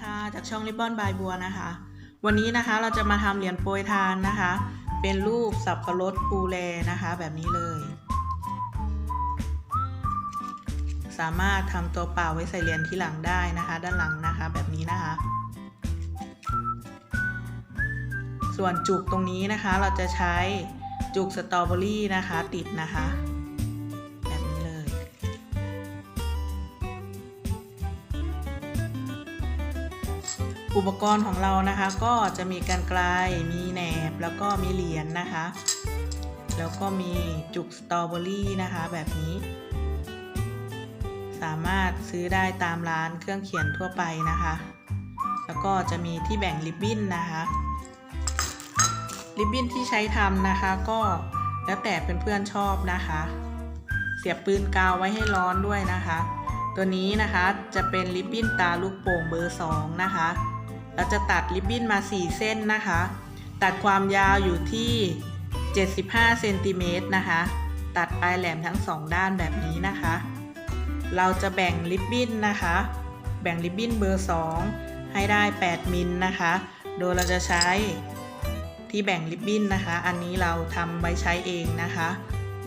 ค่ะ จากช่องริบบอนบายบัวนะคะ วันนี้นะคะเราจะมาทำเหรียญโปรยทานนะคะ เป็นรูปสับปะรดปูแลนะคะ แบบนี้เลย สามารถทำตัวเปล่าไว้ใส่เหรียญที่หลังได้นะคะ ด้านหลังนะคะ แบบนี้นะคะ ส่วนจุกตรงนี้นะคะเราจะใช้จุกสตรอเบอรี่นะคะ ติดนะคะ อุปกรณ์ของเรานะคะก็จะมีการไกลมีแหนบแล้วก็มีเหรียญนะคะ แล้วก็มีจุกสตรอเบอรี่นะคะแบบนี้ สามารถซื้อได้ตามร้านเครื่องเขียนทั่วไปนะคะ แล้วก็จะมีที่แบ่งริบบิ้นนะคะริบบิ้นที่ใช้ทำนะคะก็แล้วแต่เพื่อนๆชอบนะคะ เสียบปืนกาวไว้ให้ร้อนด้วยนะคะ ตัวนี้นะคะจะเป็นริบบิ้นตาลูกโป่งเบอร์ 2 นะคะ เราจะตัดริบบิ้นมา 4 เส้นนะคะ ตัดความยาวอยู่ที่ 75เซนติเมตรนะคะ ตัดปลายแหลมทั้ง 2 ด้านแบบนี้นะคะ เราจะแบ่งริบบิ้นนะคะ แบ่งริบบิ้นเบอร์ 2 ให้ได้ 8 มิลนะคะ โดยเราจะใช้ที่แบ่งริบบิ้นนะคะ อันนี้เราทำไว้ใช้เองนะคะ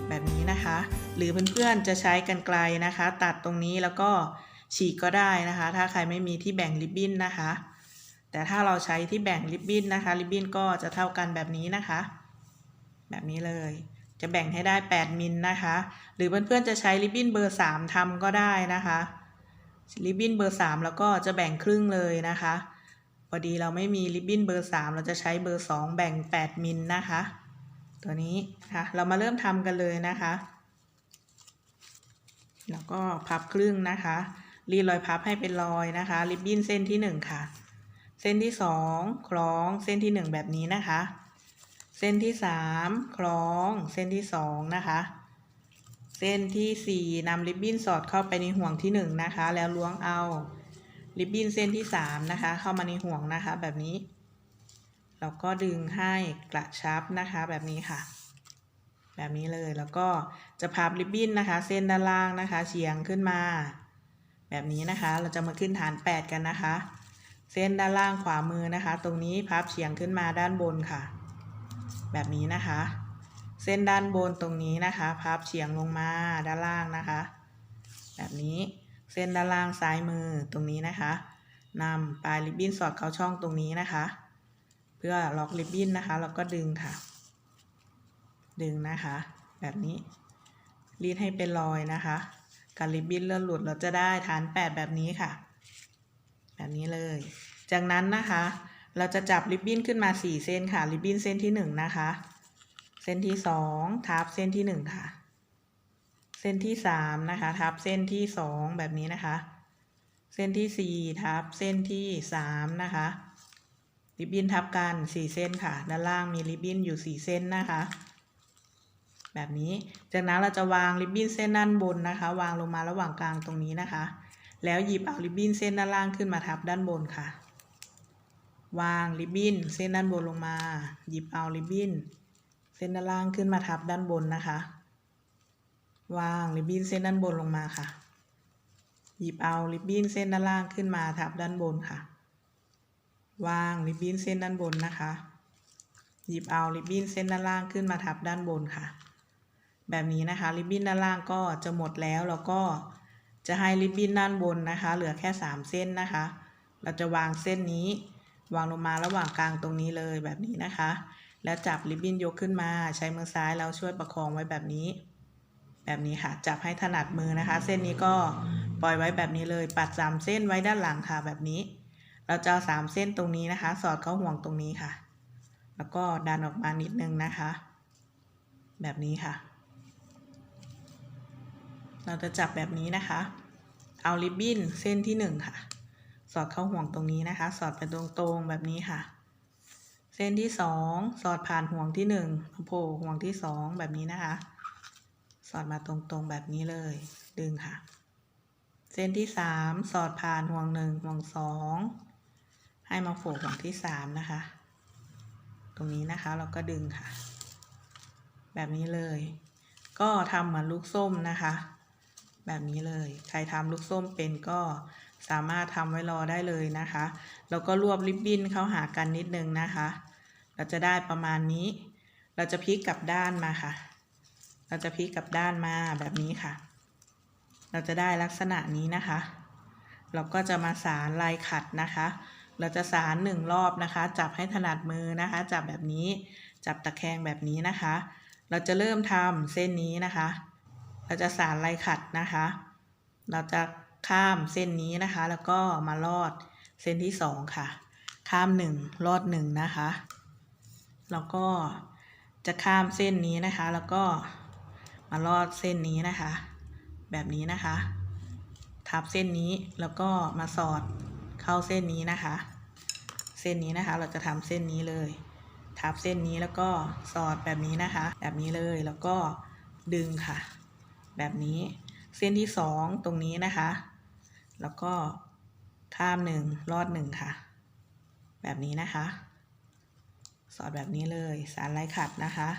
แบบนี้นะคะ หรือเพื่อนๆจะใช้กันไกลนะคะ ตัดตรงนี้แล้วก็ฉีกก็ได้นะคะ ถ้าใครไม่มีที่แบ่งริบบิ้นนะคะ แต่ถ้าเราใช้ที่แบ่งริบบิ้นนะคะ ริบบิ้นก็จะเท่ากันแบบนี้นะคะ แบบนี้เลย จะแบ่งให้ได้ 8 มิลนะคะ หรือเพื่อนๆจะใช้ริบบิ้นเบอร์ 3ทำก็ได้นะคะริบบิ้นเบอร์ 3 แล้วก็จะแบ่งครึ่งเลยนะคะพอดีเราไม่มีริบบิ้นเบอร์ 3 เราจะใช้เบอร์ 2 แบ่ง 8 มิลนะคะ ตัวนี้นะคะเรามาเริ่มทำกันเลยนะคะ แล้วก็พับครึ่งนะคะ รีดรอยพับให้เป็นรอยนะคะ ริบบิ้นเส้นที่ 1 ค่ะ เส้นที่2คล้องเส้นที่1แบบนี้นะคะ เส้นที่3คล้อง เส้นที่2นะคะ เส้นที่4นำริบบิ้นสอดเข้าไปในห่วงที่1นะคะ แล้วล้วงเอาริบบิ้นเส้นที่3นะคะ เข้ามาในห่วงนะคะแบบนี้ เราก็ดึงให้กระชับนะคะแบบนี้ค่ะ แบบนี้เลยแล้วก็จะพับริบบิ้นนะคะ เส้นด้านล่างนะคะเฉียงขึ้นมา แบบนี้นะคะ เราจะมาขึ้นฐาน 8 กันนะคะ เส้นด้านล่างขวามือนะคะ ตรงนี้พับเฉียงขึ้นมาด้านบนค่ะ แบบนี้นะคะ เส้นด้านบนตรงนี้นะคะ พับเฉียงลงมาด้านล่างนะคะ แบบนี้เส้นด้านล่างซ้ายมือตรงนี้นะคะนำปลายริบบิ้นสอดเข้าช่องตรงนี้นะคะ เพื่อล็อกริบบิ้นนะคะแล้วก็ดึงค่ะ ดึงนะคะ แบบนี้รีดให้เป็นรอยนะคะการริบบิ้นเลื่อนหลุดเราจะได้ฐานแปดแบบนี้ค่ะ แบบนี้เลย จากนั้นนะคะ เราจะจับริบบิ้นขึ้นมาสี่เส้นค่ะ ริบบิ้นเส้นที่หนึ่งนะคะ เส้นที่สองทับเส้นที่หนึ่งค่ะ เส้นที่สามนะคะ ทับเส้นที่สองแบบนี้นะคะ เส้นที่สี่ทับเส้นที่สามนะคะ ริบบิ้นทับกันสี่เส้นค่ะ ด้านล่างมีริบบิ้นอยู่สี่เส้นนะคะแบบนี้ จากนั้นเราจะวางริบบิ้นเส้นด้านบนนะคะ วางลงมาระหว่างกลางตรงนี้นะคะ แล้วหยิบเอาริบบิ้นเส้นด้านล่างขึ้นมาทับด้านบนค่ะ วางริบบิ้นเส้นด้านบนลงมา หยิบเอาริบบิ้นเส้นด้านล่างขึ้นมาทับด้านบนนะคะ วางริบบิ้นเส้นด้านบนลงมาค่ะ หยิบเอาริบบิ้นเส้นด้านล่างขึ้นมาทับด้านบนค่ะ วางริบบิ้นเส้นด้านบนนะคะ หยิบเอาริบบิ้นเส้นด้านล่างขึ้นมาทับด้านบนค่ะ แบบนี้นะคะริบบิ้นด้านล่างก็จะหมดแล้วแล้วก็ จะให้ริบบิ้นด้านบนนะคะ เหลือแค่สามเส้นนะคะ เราจะวางเส้นนี้ วางลงมาระหว่างกลางตรงนี้เลยแบบนี้นะคะ แล้วจับริบบิ้นยกขึ้นมา ใช้มือซ้ายเราช่วยประคองไว้แบบนี้ แบบนี้ค่ะ จับให้ถนัดมือนะคะ เส้นนี้ก็ปล่อยไว้แบบนี้เลย ปัดสามเส้นไว้ด้านหลังค่ะแบบนี้ เราจะเอาสามเส้นตรงนี้นะคะ สอดเข้าห่วงตรงนี้ค่ะ แล้วก็ดันออกมานิดนึงนะคะ แบบนี้ค่ะ เราจะจับแบบนี้นะคะ เอาริบบิ้นเส้นที่หนึ่งค่ะ สอดเข้าห่วงตรงนี้นะคะ สอดไปตรงๆแบบนี้ค่ะ เส้นที่สองสอดผ่านห่วงที่หนึ่งโผล่ห่วงที่สองแบบนี้นะคะ สอดมาตรงๆแบบนี้เลย ดึงค่ะ เส้นที่สามสอดผ่านห่วงหนึ่งห่วงสองให้มาโผล่ห่วงที่สามนะคะ ตรงนี้นะคะเราก็ดึงค่ะ แบบนี้เลย ก็ทำเหมือนลูกส้มนะคะ แบบนี้เลย ใครทำลูกส้มเป็นก็สามารถทำไว้รอได้เลยนะคะ แล้วก็รวบริบบิ้นเข้าหากันนิดนึงนะคะ เราจะได้ประมาณนี้ เราจะพลิกกลับด้านมาค่ะ เราจะพลิกกลับด้านมาแบบนี้ค่ะ เราจะได้ลักษณะนี้นะคะ เราก็จะมาสารลายขัดนะคะ เราจะสารหนึ่งรอบนะคะ จับให้ถนัดมือนะคะ จับแบบนี้ จับตะแคงแบบนี้นะคะ เราจะเริ่มทำเส้นนี้นะคะ เราจะสารลายขัดนะคะ เราจะข้ามเส้นนี้นะคะ แล้วก็มาลอดเส้นที่สองค่ะ ข้ามหนึ่งลอดหนึ่งนะคะ แล้วก็จะข้ามเส้นนี้นะคะ แล้วก็มาลอดเส้นนี้นะคะ แบบนี้นะคะ ทับเส้นนี้แล้วก็มาสอดเข้าเส้นนี้นะคะ เส้นนี้นะคะ เราจะทำเส้นนี้เลย ทับเส้นนี้แล้วก็สอดแบบนี้นะคะ แบบนี้เลยแล้วก็ดึงค่ะ แบบนี้ เส้นที่สองตรงนี้นะคะ แล้วก็ข้ามหนึ่งลอดหนึ่งค่ะ แบบนี้นะคะ สอดแบบนี้เลยสารลายขัดนะคะ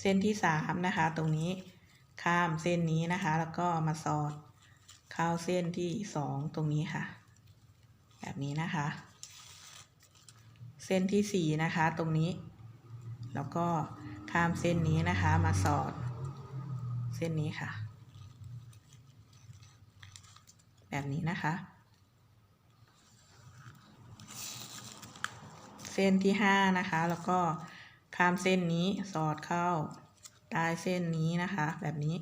เส้นที่สามนะคะ ตรงนี้ข้ามเส้นนี้นะคะ แล้วก็มาสอดเข้าเส้นที่สองตรงนี้ค่ะ แบบนี้นะคะ เส้นที่สี่นะคะ ตรงนี้ แล้วก็ข้ามเส้นนี้นะคะ มาสอด เส้นนี้ค่ะ แบบนี้นะคะ เส้นที่ห้านะคะ แล้วก็ข้ามเส้นนี้สอดเข้าใต้เส้นนี้นะคะ แบบนี้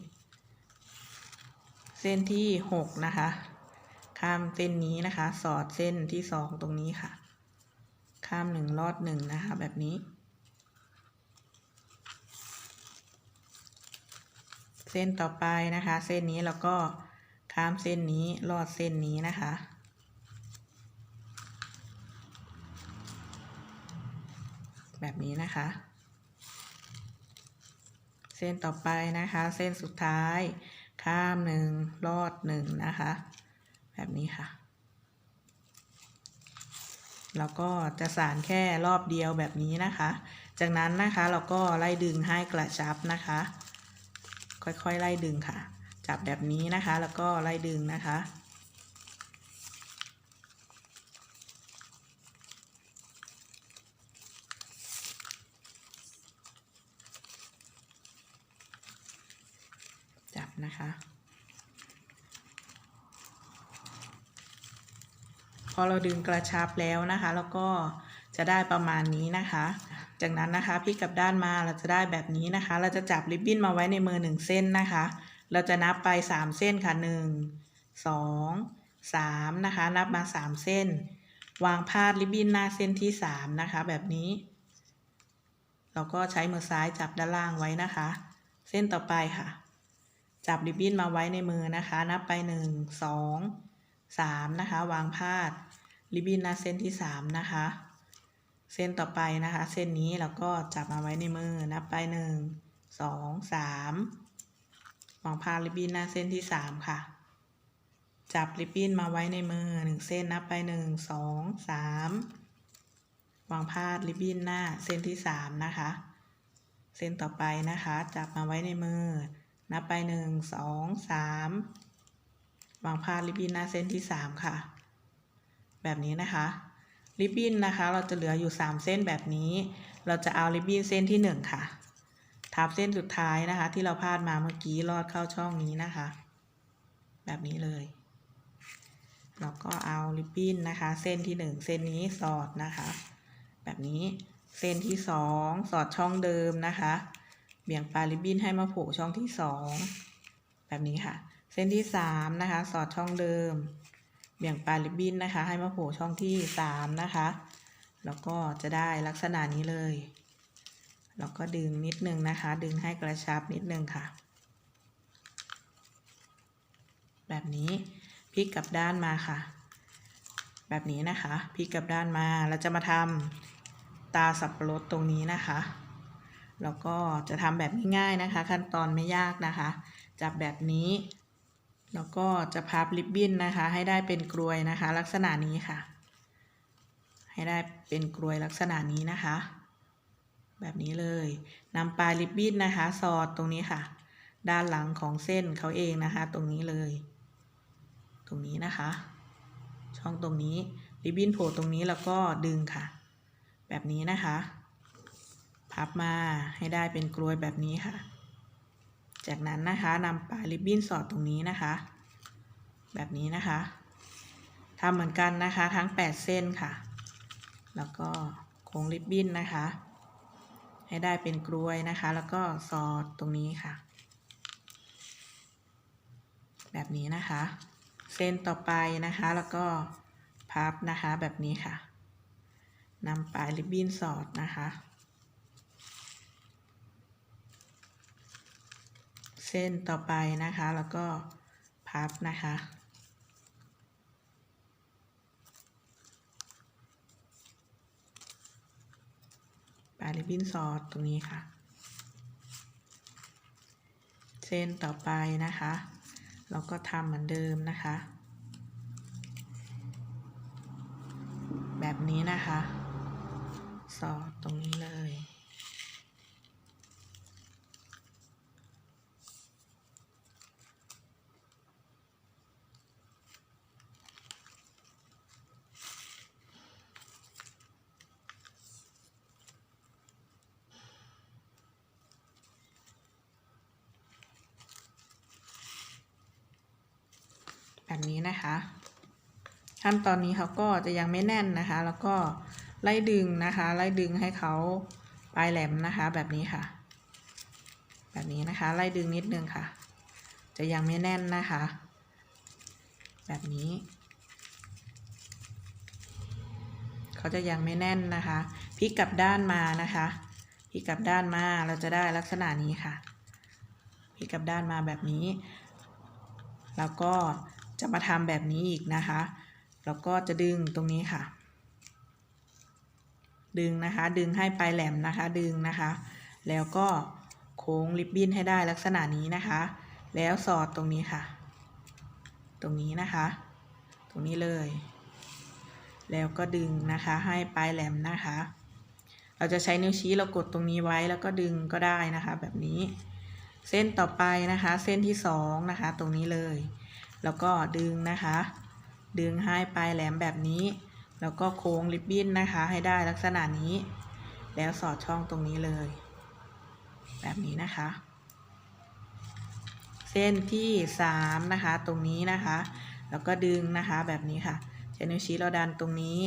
เส้นที่หกนะคะ ข้ามเส้นนี้นะคะ สอดเส้นที่สองตรงนี้ค่ะ ข้ามหนึ่งลอดหนึ่งนะคะ แบบนี้ เส้นต่อไปนะคะ เส้นนี้แล้วก็ข้ามเส้นนี้ลอดเส้นนี้นะคะ แบบนี้นะคะ เส้นต่อไปนะคะ เส้นสุดท้าย ข้ามหนึ่งลอดหนึ่งนะคะ แบบนี้ค่ะแล้วก็จะสานแค่รอบเดียวแบบนี้นะคะ จากนั้นนะคะเราก็ไล่ดึงให้กระชับนะคะ ค่อยๆ ไล่ดึงค่ะ จับแบบนี้นะคะ แล้วก็ไล่ดึงนะคะ จับนะคะพอเราดึงกระชับแล้วนะคะ แล้วก็จะได้ประมาณนี้นะคะ จากนั้นนะคะพลิกกลับด้านมาเราจะได้แบบนี้นะคะ เราจะจับริบบิ้นมาไว้ในมือหนึ่งเส้นนะคะ เราจะนับไปสามเส้นค่ะหนึ่งสองสามนะคะ นับมาสามเส้น วางพาดริบบิ้นหน้าเส้นที่สามนะคะ แบบนี้ เราก็ใช้มือซ้ายจับด้านล่างไว้นะคะ เส้นต่อไปค่ะ จับริบบิ้นมาไว้ในมือนะคะ นับไปหนึ่งสองสามนะคะ วางพาดริบบิ้นหน้าเส้นที่สามนะคะ เส้นต่อไปนะคะ เส้นนี้เราก็จับมาไว้ในมือนับไปหนึ่งสองสามวางพาดริบบิ้นหน้าเส้นที่สามค่ะ จับริบบิ้นมาไว้ในมือหนึ่งเส้นนับไปหนึ่งสองสามวางพาดริบบิ้นหน้าเส้นที่สามนะคะ เส้นต่อไปนะคะ จับมาไว้ในมือ นับไปหนึ่งสองสามวางพาดริบบิ้นหน้าเส้นที่สามค่ะ แบบนี้นะคะ ริบบิ้นนะคะ เราจะเหลืออยู่สามเส้นแบบนี้ เราจะเอาริบบิ้นเส้นที่หนึ่งค่ะทับเส้นสุดท้ายนะคะ ที่เราพาดมาเมื่อกี้ลอดเข้าช่องนี้นะคะ แบบนี้เลยเราก็เอาริบบิ้นนะคะ เส้นที่หนึ่งเส้นนี้สอดนะคะ แบบนี้เส้นที่สองสอดช่องเดิมนะคะ เบี่ยงปลายริบบิ้นให้มาผล่ช่องที่สองแบบนี้ค่ะ เส้นที่สามนะคะ สอดช่องเดิม เบี่ยงปลายริบบิ้นนะคะ ให้มาโผล่ช่องที่สามนะคะ แล้วก็จะได้ลักษณะนี้เลย แล้วก็ดึงนิดนึงนะคะ ดึงให้กระชับนิดนึงค่ะ แบบนี้พลิกกลับด้านมาค่ะ แบบนี้นะคะพลิกกลับด้านมาเราจะมาทำตาสับปะรดตรงนี้นะคะแล้วก็จะทำแบบง่ายๆนะคะ ขั้นตอนไม่ยากนะคะ จับแบบนี้ แล้วก็จะพับริบบิ้นนะคะ ให้ได้เป็นกลวยนะคะ ลักษณะนี้ค่ะ ให้ได้เป็นกลวยลักษณะนี้นะคะ แบบนี้เลยนำปลายริบบิ้นนะคะ สอดตรงนี้ค่ะ ด้านหลังของเส้นเขาเองนะคะ ตรงนี้เลยกรงนี้นะคะ ช่องตรงนี้ริบบิ้นโผล่ตรงนี้แล้วก็ดึงค่ะ แบบนี้นะคะ พับมาให้ได้เป็นกลวยแบบนี้ค่ะ จากนั้นนะคะนำปลายริบบิ้นสอดตรงนี้นะคะ แบบนี้นะคะทำเหมือนกันนะคะทั้ง 8 เส้นค่ะ แล้วก็โค้งริบบิ้นนะคะ ให้ได้เป็นกลวยนะคะ แล้วก็สอดตรงนี้ค่ะ แบบนี้นะคะ เส้นต่อไปนะคะแล้วก็พับนะคะแบบนี้ค่ะนำปลายริบบิ้นสอดนะคะ เส้นต่อไปนะคะ แล้วก็พับนะคะ ปลายริบบิ้นสอดตรงนี้ค่ะ เส้นต่อไปนะคะ เราก็ทำเหมือนเดิมนะคะ แบบนี้นะคะ สอดตรงนี้เลย แบบนี้นะคะ ขั้นตอนนี้เขาก็จะยังไม่แน่นนะคะ แล้วก็ไล่ดึงนะคะ ไล่ดึงให้เขาปลายแหลมนะคะ แบบนี้ค่ะ แบบนี้นะคะ ไล่ดึงนิดนึงค่ะ จะยังไม่แน่นนะคะ แบบนี้ เขาจะยังไม่แน่นนะคะพลิกกลับด้านมานะคะพลิกกลับด้านมาเราจะได้ลักษณะนี้ค่ะพลิกกลับด้านมาแบบนี้ แล้วก็จะมาทำแบบนี้อีกนะคะ แล้วก็จะดึงตรงนี้ค่ะ ดึงนะคะ ดึงให้ปลายแหลมนะคะ ดึงนะคะ แล้วก็โค้งริบบิ้นให้ได้ลักษณะนี้นะคะ แล้วสอดตรงนี้ค่ะ ตรงนี้นะคะ ตรงนี้เลย แล้วก็ดึงนะคะ ให้ปลายแหลมนะคะ เราจะใช้นิ้วชี้เรากดตรงนี้ไว้แล้วก็ดึงก็ได้นะคะ แบบนี้ เส้นต่อไปนะคะ เส้นที่สองนะคะ ตรงนี้เลย แล้วก็ดึงนะคะ ดึงให้ปลายแหลมแบบนี้ แล้วก็โค้งริบบิ้นนะคะ ให้ได้ลักษณะนี้ แล้วสอดช่องตรงนี้เลย แบบนี้นะคะ เส้นที่สามนะคะ ตรงนี้นะคะ แล้วก็ดึงนะคะแบบนี้ค่ะใช้นิ้วชี้เราดันตรงนี้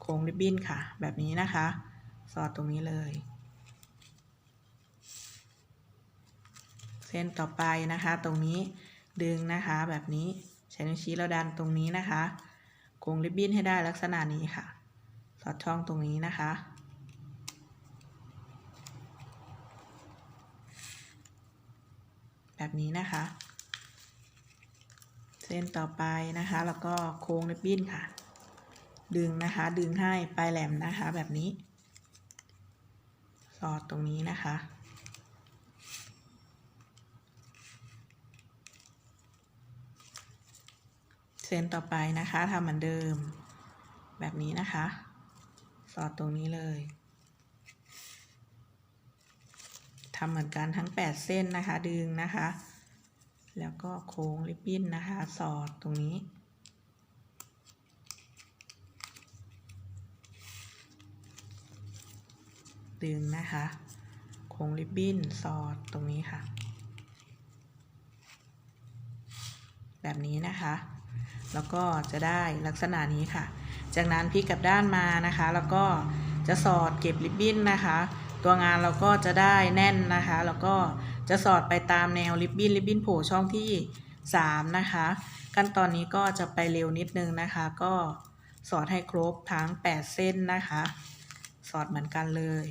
โค้งริบบิ้นค่ะ แบบนี้นะคะ สอดตรงนี้เลย เส้นต่อไปนะคะ ตรงนี้ดึงนะคะแบบนี้ ช้นิ้วชี้เราดันตรงนี้นะคะโค้งริบบิ้นให้ได้ลักษณะนี้ค่ะ สอดช่องตรงนี้นะคะ แบบนี้นะคะ เส้นต่อไปนะคะ แล้วก็โค้งริบบิ้นค่ะ ดึงนะคะ ดึงให้ปลายแหลมนะคะ แบบนี้ สอดตรงนี้นะคะ เส้นต่อไปนะคะทำเหมือนเดิม แบบนี้นะคะ สอดตรงนี้เลยทำเหมือนกันทั้ง 8 เส้นนะคะดึงนะคะ แล้วก็โค้งริบบิ้นนะคะ สอดตรงนี้ ดึงนะคะ โค้งริบบิ้นสอดตรงนี้ค่ะ แบบนี้นะคะ แล้วก็จะได้ลักษณะนี้ค่ะ จากนั้นพลิกกลับด้านมานะคะ แล้วก็จะสอดเก็บริบบิ้นนะคะ ตัวงานเราก็จะได้แน่นนะคะ แล้วก็จะสอดไปตามแนวริบบิ้นริบบิ้นโผล่ช่องที่ 3 นะคะ ขั้นตอนนี้ก็จะไปเร็วนิดนึงนะคะ ก็สอดให้ครบทั้ง 8 เส้นนะคะ สอดเหมือนกันเลย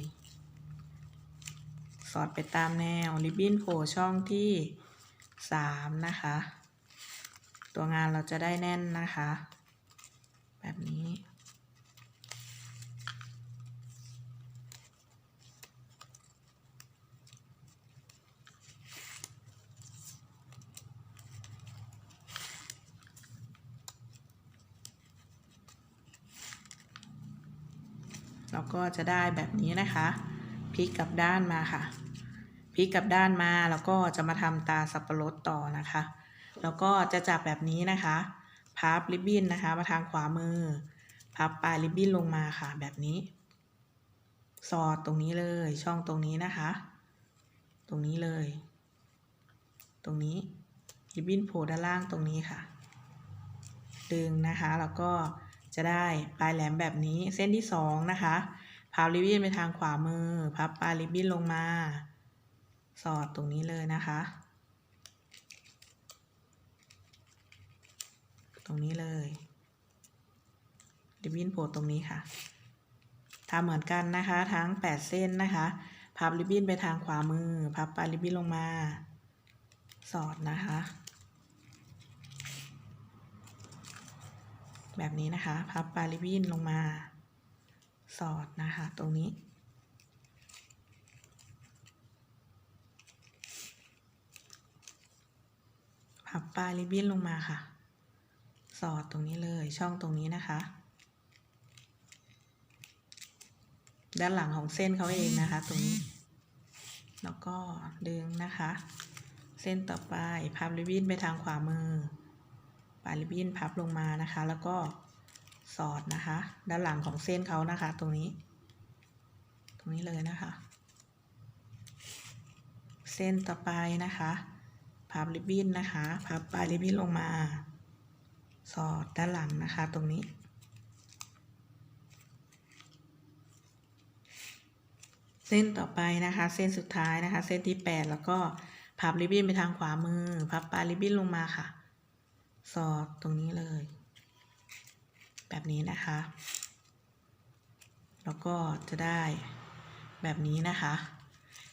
สอดไปตามแนวริบบิ้นโผล่ช่องที่ 3 นะคะ ตัวงานเราจะได้แน่นนะคะ แบบนี้ เราก็จะได้แบบนี้นะคะพลิกกลับด้านมาค่ะพลิกกลับด้านมาแล้วก็จะมาทำตาสับปะรดต่อนะคะ แล้วก็จะจับแบบนี้นะคะ พับริบบิ้นนะคะ มาทางขวามือ พับปลายริบบิ้นลงมาค่ะแบบนี้ สอดตรงนี้เลยช่องตรงนี้นะคะ ตรงนี้เลย ตรงนี้ริบบิ้นโผล่ด้านล่างตรงนี้ค่ะ ดึงนะคะ แล้วก็จะได้ปลายแหลมแบบนี้เส้นที่สองนะคะพับริบบิ้นไปทางขวามือ พับปลายริบบิ้นลงมา สอดตรงนี้เลยนะคะ ต รงนี้เลยริบบิ้นโผล่ตรงนี้ค่ะทำเหมือนกันนะคะ ทั้ง 8 เส้นนะคะ พับริบบิ้นไปทางขวามือ พับปลายริบบิ้นลงมา สอดนะคะ แบบนี้นะคะ พับปลายริบบิ้นลงมา สอดนะคะ ตรงนี้ พับปลายริบบิ้นลงมาค่ะ สอดตรงนี้เลยช่องตรงนี้นะคะ ด้านหลังของเส้นเขาเองนะคะ ตรงนี้ แล้วก็ดึงนะคะ เส้นต่อไปพับริบบิ้นไปทางขวามือปลายริบบิ้นพับลงมานะคะ แล้วก็สอดนะคะ ด้านหลังของเส้นเขานะคะ ตรงนี้ ตรงนี้เลยนะคะ เส้นต่อไปนะคะพับริบบิ้นนะคะ พับปลายริบบิ้นลงมา สอดด้านหลังนะคะตรงนี้ เส้นต่อไปนะคะ เส้นสุดท้ายนะคะ เส้นที่ 8 แล้วก็พับริบบิ้นไปทางขวามือ พับปลายริบบิ้นลงมาค่ะ สอดตรงนี้เลย แบบนี้นะคะ แล้วก็จะได้แบบนี้นะคะ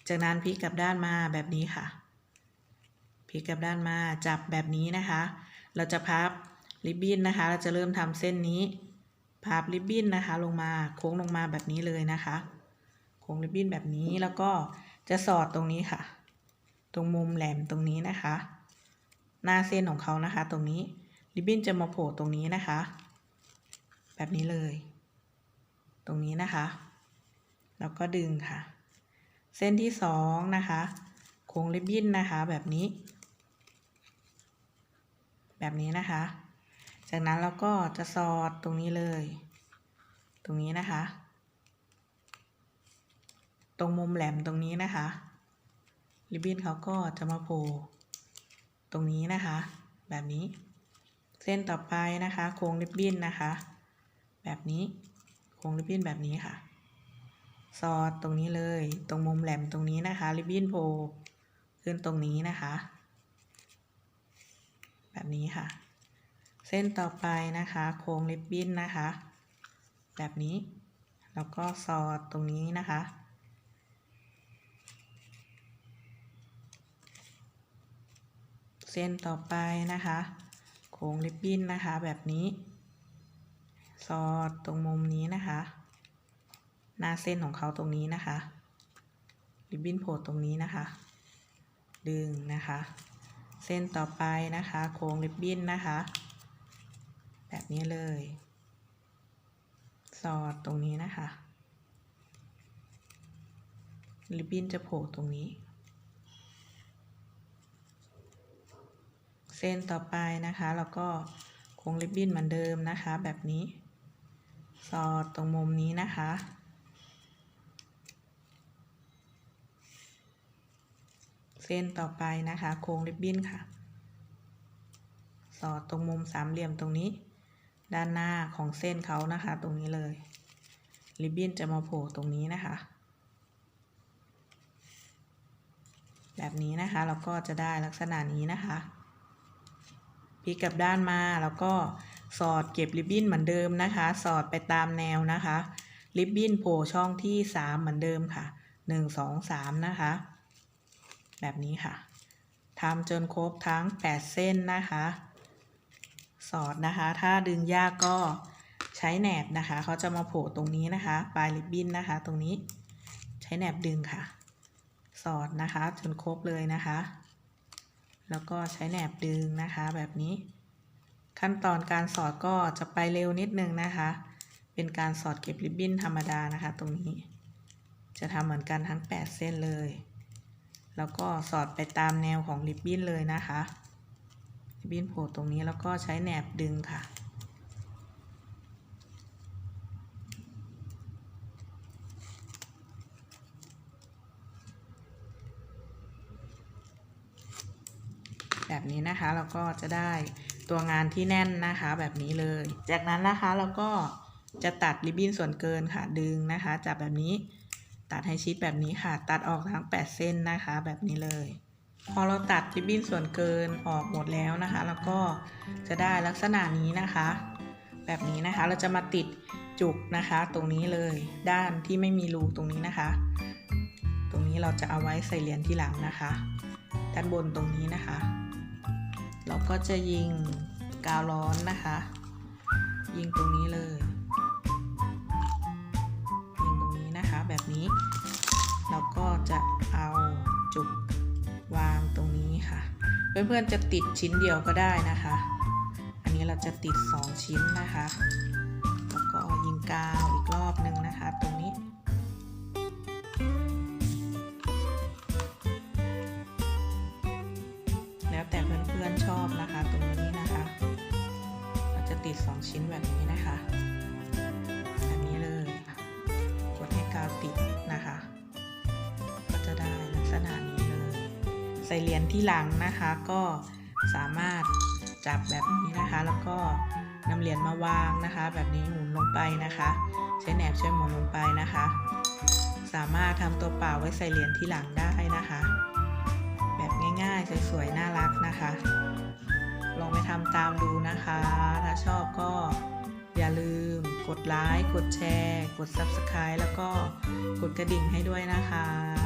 จากนั้นพลิกกลับด้านมาแบบนี้ค่ะพลิกกลับด้านมาจับแบบนี้นะคะ เราจะพับ ริบบิ้นนะคะ เราจะเริ่มทำเส้นนี้พับริบบิ้นนะคะ ลงมาโค้งลงมาแบบนี้เลยนะคะ โค้งริบบิ้นแบบนี้แล้วก็จะสอดตรงนี้ค่ะ ตรงมุมแหลมตรงนี้นะคะ หน้าเส้นของเขานะคะ ตรงนี้ริบบิ้นจะมาโผล่ตรงนี้นะคะ แบบนี้เลย ตรงนี้นะคะ แล้วก็ดึงค่ะ เส้นที่สองนะคะ โค้งริบบิ้นนะคะ แบบนี้ แบบนี้นะคะ จากนั้นเราก็จะสอดตรงนี้เลย ตรงนี้นะคะ ตรงมุมแหลมตรงนี้นะคะ ริบบิ้นเขาก็จะมาโผล่ตรงนี้นะคะ แบบนี้ เส้นต่อไปนะคะ โค้งริบบิ้นนะคะ แบบนี้ โค้งริบบิ้นแบบนี้ค่ะ สอดตรงนี้เลย ตรงมุมแหลมตรงนี้นะคะ ริบบิ้นโผล่ขึ้นตรงนี้นะคะ แบบนี้ค่ะ เส้นต่อไปนะคะโค้งริบบิ้นนะคะ แบบนี้ แล้วก็สอดตรงนี้นะคะ เส้นต่อไปนะคะ โค้งริบบิ้นนะคะ แบบนี้สอดตรงมุมนี้นะคะ หน้าเส้นของเขาตรงนี้นะคะ ริบบิ้นโผล่ตรงนี้นะคะ ดึงนะคะ เส้นต่อไปนะคะ โค้งริบบิ้นนะคะ นี้เลย สอดตรงนี้นะคะริบบิ้นจะโผล่ตรงนี้ เส้นต่อไปนะคะแล้วก็โค้งริบบิ้นเหมือนเดิมนะคะ แบบนี้ สอดตรงมุมนี้นะคะเส้นต่อไปนะคะ โค้งริบบิ้นค่ะ สอดตรงมุมสามเหลี่ยมตรงนี้ ด้านหน้าของเส้นเขานะคะ ตรงนี้เลย ริบบิ้นจะมาโผล่ตรงนี้นะคะ แบบนี้นะคะเราก็จะได้ลักษณะนี้นะคะพลิกกลับด้านมาแล้วก็สอดเก็บริบบิ้นเหมือนเดิมนะคะ สอดไปตามแนวนะคะ ริบบิ้นโผล่ช่องที่สามเหมือนเดิมค่ะหนึ่งสองสามนะคะ แบบนี้ค่ะทำจนครบทั้งแปดเส้นนะคะ สอดนะคะ ถ้าดึงยากก็ใช้แหนบนะคะ เขาจะมาโผล่ตรงนี้นะคะ ปลายริบบิ้นนะคะ ตรงนี้ใช้แหนบดึงค่ะ สอดนะคะ จนครบเลยนะคะ แล้วก็ใช้แหนบดึงนะคะ แบบนี้ ขั้นตอนการสอดก็จะไปเร็วนิดนึงนะคะ เป็นการสอดเก็บริบบิ้นธรรมดานะคะ ตรงนี้ จะทำเหมือนกันทั้ง 8 เส้นเลย แล้วก็สอดไปตามแนวของริบบิ้นเลยนะคะ บบิ้นโผล่ตรงนี้แล้วก็ใช้แหนบดึงค่ะ แบบนี้นะคะเราก็จะได้ตัวงานที่แน่นนะคะแบบนี้เลย จากนั้นนะคะเราก็จะตัดริบบิ้นส่วนเกินค่ะดึงนะคะจับแบบนี้ตัดให้ชิดแบบนี้ค่ะ ตัดออกทั้ง 8 เส้นนะคะแบบนี้เลย พอเราตัดริบบิ้นส่วนเกินออกหมดแล้วนะคะ แล้วก็จะได้ลักษณะนี้นะคะ แบบนี้นะคะเราจะมาติดจุกนะคะ ตรงนี้เลยด้านที่ไม่มีรูตรงนี้นะคะ ตรงนี้เราจะเอาไว้ใส่เหรียญที่หลังนะคะ ด้านบนตรงนี้นะคะ เราก็จะยิงกาวร้อนนะคะ ยิงตรงนี้เลยยิงตรงนี้นะคะแบบนี้ เราก็จะเอาจุก วางตรงนี้ค่ะ เพื่อนๆจะติดชิ้นเดียวก็ได้นะคะ อันนี้เราจะติด 2 ชิ้นนะคะ แล้วก็ยิงกาวอีกรอบหนึ่งนะคะตรง ใส่เหรียญที่หลังนะคะ ก็สามารถจับแบบนี้นะคะ แล้วก็นำเหรียญมาวางนะคะ แบบนี้หมุนลงไปนะคะ ใช้แหนบช่วยหมุนลงไปนะคะ สามารถทำตัวเปล่าไว้ใส่เหรียญที่หลังได้นะคะ แบบง่ายๆสวยๆน่ารักนะคะ ลองไปทำตามดูนะคะ ถ้าชอบก็อย่าลืมกดไลค์ กดแชร์ กด Subscribe แล้วก็กดกระดิ่งให้ด้วยนะคะขอบคุณค่ะ